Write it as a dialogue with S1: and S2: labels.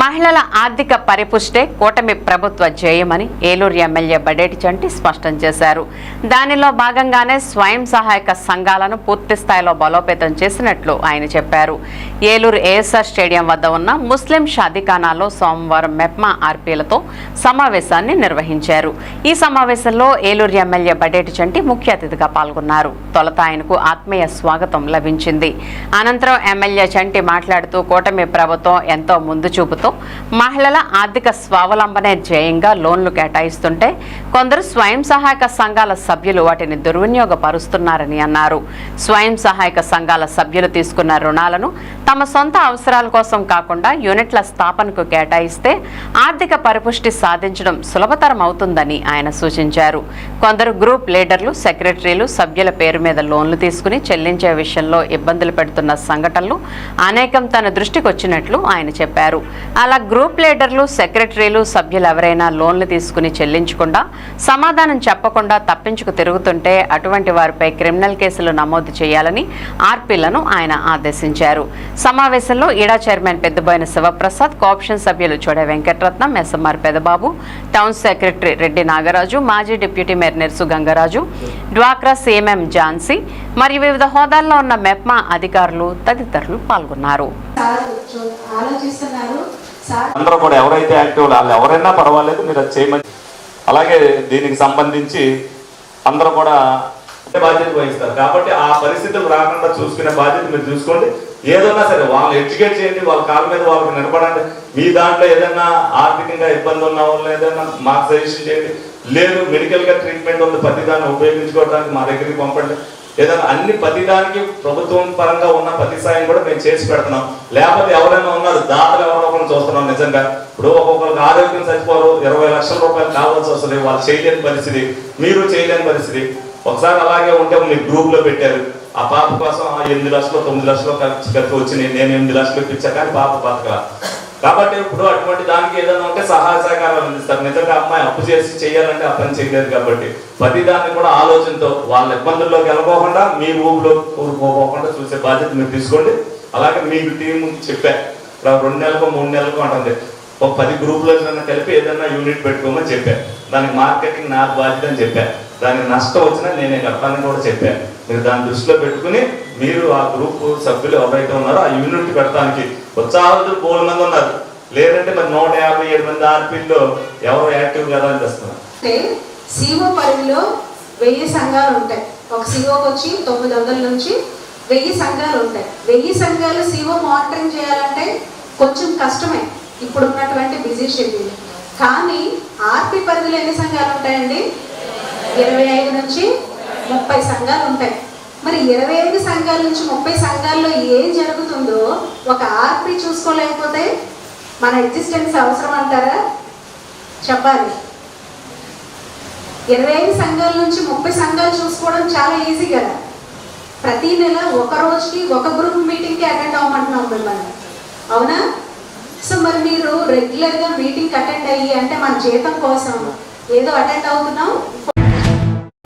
S1: మహిళల ఆర్థిక పరిపుష్టే కూటమి ప్రభుత్వ జయమని ఏలూరు ఎమ్మెల్యే బడేటి చంటి స్పష్టం చేశారు. దానిలో భాగంగానే స్వయం సహాయక సంఘాలను పూర్తి స్థాయిలో బలోపేతం చేసినట్లు ఆయన చెప్పారు. ఏలూరు ఏఎస్ఆర్ స్టేడియం వద్ద ఉన్న ముస్లిం షాదిఖానాలో సోమవారం మెప్మా ఆర్పీలతో సమావేశాన్ని నిర్వహించారు. ఈ సమావేశంలో ఏలూరు ఎమ్మెల్యే బడేటి చంటి ముఖ్య అతిథిగా పాల్గొన్నారు. తొలత ఆయనకు ఆత్మీయ స్వాగతం లభించింది. అనంతరం ఎమ్మెల్యే చంటి మాట్లాడుతూ కూటమి ప్రభుత్వం ఎంతో ముందు చూపుతుంది. చూపుతో మహిళల ఆర్థిక స్వావలంబనే ధ్యేయంగా లోన్లు కేటాయిస్తుంటే కొందరు స్వయం సహాయక సంఘాల సభ్యులు వాటిని దుర్వినియోగపరుస్తున్నారని అన్నారు. స్వయం సహాయక సంఘాల సభ్యులు తీసుకున్న రుణాలను తమ సొంత అవసరాల కోసం కాకుండా యూనిట్ల స్థాపనకు కేటాయిస్తే ఆర్థిక పరిపుష్టి సాధించడం సులభతరం అవుతుందని ఆయన సూచించారు. కొందరు గ్రూప్ లీడర్లు సెక్రటరీలు సభ్యుల పేరు మీద లోన్లు తీసుకుని చెల్లించే విషయంలో ఇబ్బందులు పెడుతున్న సంఘటనలు అనేకం తన దృష్టికొచ్చినట్లు ఆయన చెప్పారు. అలా గ్రూప్ లీడర్లు సెక్రటరీలు సభ్యులు ఎవరైనా లోన్లు తీసుకుని చెల్లించకుండా సమాధానం చెప్పకుండా తప్పించుకు తిరుగుతుంటే అటువంటి వారిపై క్రిమినల్ కేసులు నమోదు చేయాలని ఆర్పీలను ఆయన ఆదేశించారు. సమావేశంలో ఈడా చైర్మన్ పెద్దబోయిన శివప్రసాద్ కోఆప్షన్ సభ్యులు Chode Venkataratnam SMR Pedababu town secretary Reddy Nagaraju మాజీ డిప్యూటీ మేయర్ నెర్సు గంగరాజు డ్వాక్రా సీఎంఎం ఝాన్సీ మరియు వివిధ హోదాల్లో ఉన్న మెప్మా అధికారులు తదితరులు పాల్గొన్నారు.
S2: ఆలోచిస్తున్నారు. సార్.
S3: అందరూ కూడా ఎవరైతే యాక్టివ్ వాళ్ళు ఎవరైనా పర్వాలేదు మీరు అది చేయమని అలాగే దీనికి సంబంధించి అందరూ కూడా బాధ్యత వహిస్తారు. కాబట్టి ఆ పరిస్థితులు రాకుండా చూసుకునే బాధ్యత మీరు చూసుకోండి. ఏదైనా సరే వాళ్ళు ఎడ్యుకేట్ చేయండి వాళ్ళ కాళ్ళ మీద వాళ్ళకి నిలబడండి. మీ దాంట్లో ఏదైనా ఆర్థికంగా ఇబ్బంది ఉన్న వాళ్ళు ఏదైనా మాకు సజెషన్ చేయండి. లేదు మెడికల్గా ట్రీట్మెంట్ ఉంది ప్రతి దాన్ని ఉపయోగించుకోవడానికి మా దగ్గరికి పంపండి. ఏదైనా అన్ని ప్రతిదానికి ప్రభుత్వం పరంగా ఉన్న ప్రతి సాయం కూడా మేము చేసి పెడుతున్నాం. లేకపోతే ఎవరైనా ఉన్నారు దాతలు ఎవరో ఒకరిని చూస్తున్నాం నిజంగా. ఇప్పుడు ఒక్కొక్కరికి ఆరోగ్యం చచ్చిపోరు ఇరవై లక్షల రూపాయలు కావాల్సి వస్తుంది వాళ్ళు చేయలేని పరిస్థితి మీరు చేయలేని పరిస్థితి. ఒకసారి అలాగే ఉంటే మీ గ్రూప్లో పెట్టారు. ఆ పాప కోసం ఎనిమిది లక్షలు తొమ్మిది లక్షలు ఖర్చు ఖర్చు వచ్చినాయి నేను ఎనిమిది లక్షలు ఇప్పించా కానీ పాప బతకల. కాబట్టి ఇప్పుడు అటువంటి దానికి ఏదైనా ఉంటే సహాయ సహకారాలు అందిస్తారు. నిజంగా అమ్మాయి అప్పు చేసి చేయాలంటే ఆ పని చేయలేదు కాబట్టి ప్రతి దాన్ని కూడా ఆలోచనతో వాళ్ళ ఇబ్బందుల్లోకి వెళ్ళిపోకుండా మీ ఊపిలో ఊరుకోపోకుండా చూసే బాధ్యత మీరు తీసుకోండి. అలాగే మీకు టీం చెప్పా రెండు నెలలకు మూడు నెలలకు అంటుంది. ఒక పది గ్రూపులు కలిపి ఏదైనా యూనిట్ పెట్టుకోమని చెప్పారు దానికి మార్కెటింగ్ నా బాధ్యత అని చెప్పాను దానికి నష్టం వచ్చినా నేనే కట్టాలని కూడా చెప్పాను మీరు దాన్ని దృష్టిలో పెట్టుకుని మీరు ఆ గ్రూప్ సభ్యులు ఎవరైతే ఉన్నారో ఆ యూనిట్ పెట్టడానికి ఉత్సాహతులు మూడు మంది ఉన్నారు. లేదంటే మరి నూట యాభై ఏడు మంది ఆర్పీల్లో ఎవరు యాక్టివ్ కదా అనిపిస్తున్నారు
S2: అంటే సిఓ పరిధిలో వెయ్యి సంఘాలు ఉంటాయి. ఒక సిఓకి వచ్చి తొమ్మిది వందల నుంచి వెయ్యి సంఘాలు ఉంటాయి. వెయ్యి సంఘాలు సిఓ మానిటరింగ్ చేయాలంటే కొంచెం కష్టమే. ఇప్పుడు ఉన్నటువంటి బిజీ షెడ్యూల్. కానీ ఆర్పి పరిధిలో ఎన్ని సంఘాలు ఉంటాయండి? ఇరవై ఐదు నుంచి ముప్పై సంఘాలు ఉంటాయి. మరి ఇరవై ఐదు సంఘాల నుంచి ముప్పై సంఘాల్లో ఏం జరుగుతుందో ఒక ఆర్పి చూసుకోలేకపోతే మన ఎగ్జిస్టెన్స్ అవసరం అంటారా? చెప్పాలి. ఇరవై ఐదు సంఘాల నుంచి ముప్పై సంఘాలు చూసుకోవడం చాలా ఈజీ కదా. ప్రతి నెల ఒక రోజుకి ఒక గ్రూప్ మీటింగ్కి అటెండ్ అవ్వమంటున్నాం మిమ్మల్ని. అవునా? సో మరి మీరు రెగ్యులర్గా మీటింగ్ అటెండ్ అయ్యి అంటే మన జీతం కోసం ఏదో అటెండ్ అవుతున్నాం?